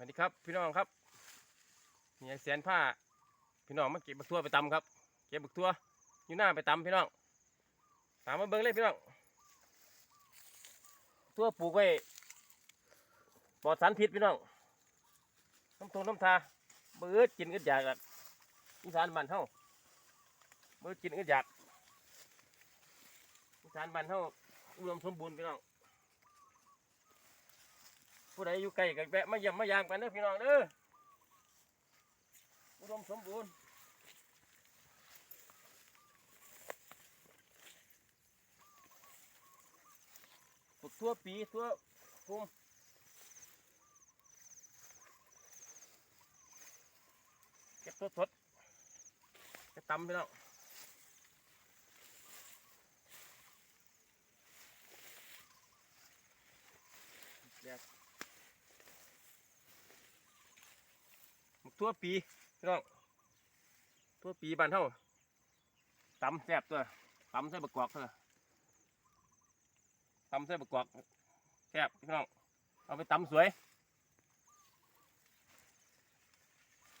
สวัสดีครับพี่น้องครับมีไอแสนผ้า พี่น้องมาเก็บบักทั่วไปตำครับ เก็บบักทั่วอยู่หน้าไปตำพี่น้องตามมาเบิ่งเลยพี่น้องทั่วปลูกไว้ปลอดสารพิษพี่น้องน้ำทงน้ำทาเบื่อกินก็อยากอะอีสานบ้านเฮาเบื่อกินก็อยากอีสานบ้านเฮาอุดมสมบูรณ์พี่น้อง ผู้ใดอยู่ใกลก็แวะมาเยี่ยมมายามกันเด้อพี่น้องเด้ออุดมสมบูรณ์ปลูกทั่วปีทั่วภูมิเก็บสดสดๆจะตำพี่น้องแดด บัก ทั่วปีพี่น้องทั่วปีบ้านเท่าตำแซ่บตัวตำใส่บะกอกเท่านั้นตำใส่บะกอกแซ่บพี่น้องเอาไปตำสวย